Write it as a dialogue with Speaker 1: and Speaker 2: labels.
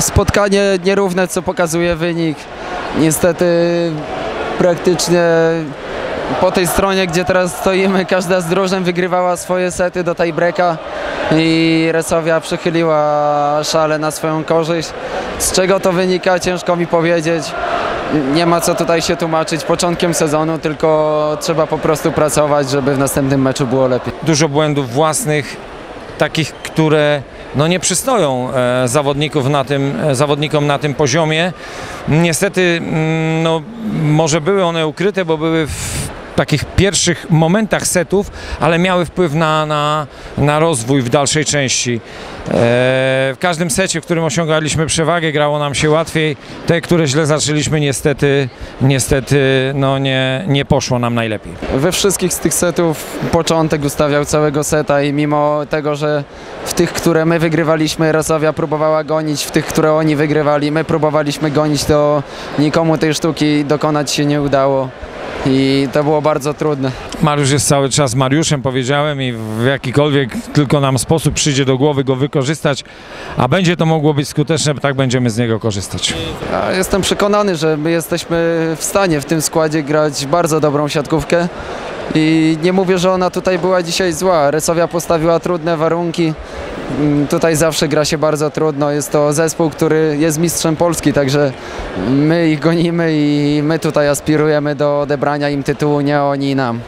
Speaker 1: Spotkanie nierówne, co pokazuje wynik. Niestety praktycznie po tej stronie, gdzie teraz stoimy, każda z drużyn wygrywała swoje sety do tiebreaka i Resowia przychyliła szale na swoją korzyść. Z czego to wynika, ciężko mi powiedzieć. Nie ma co tutaj się tłumaczyć początkiem sezonu, tylko trzeba po prostu pracować, żeby w następnym meczu było lepiej.
Speaker 2: Dużo błędów własnych, takich, które no nie przystoją e, zawodników na tym, e, zawodnikom na tym poziomie. Niestety, mm, no, może były one ukryte, bo były w takich pierwszych momentach setów, ale miały wpływ na, na, na rozwój w dalszej części. E, w każdym secie, w którym osiągaliśmy przewagę, grało nam się łatwiej. Te, które źle zaczęliśmy, niestety, niestety no nie, nie poszło nam najlepiej.
Speaker 1: We wszystkich z tych setów początek ustawiał całego seta i mimo tego, że w tych, które my wygrywaliśmy, Resowia próbowała gonić, w tych, które oni wygrywali, my próbowaliśmy gonić, to nikomu tej sztuki dokonać się nie udało. I to było bardzo trudne.
Speaker 2: Mariusz jest cały czas Mariuszem, powiedziałem, i w jakikolwiek tylko nam sposób przyjdzie do głowy go wykorzystać, a będzie to mogło być skuteczne, tak będziemy z niego korzystać.
Speaker 1: Ja jestem przekonany, że my jesteśmy w stanie w tym składzie grać bardzo dobrą siatkówkę. I nie mówię, że ona tutaj była dzisiaj zła. Resowia postawiła trudne warunki. Mm, Tutaj zawsze gra się bardzo trudno. Jest to zespół, który jest mistrzem Polski, także my ich gonimy i my tutaj aspirujemy do odebrania im tytułu, nie oni nam.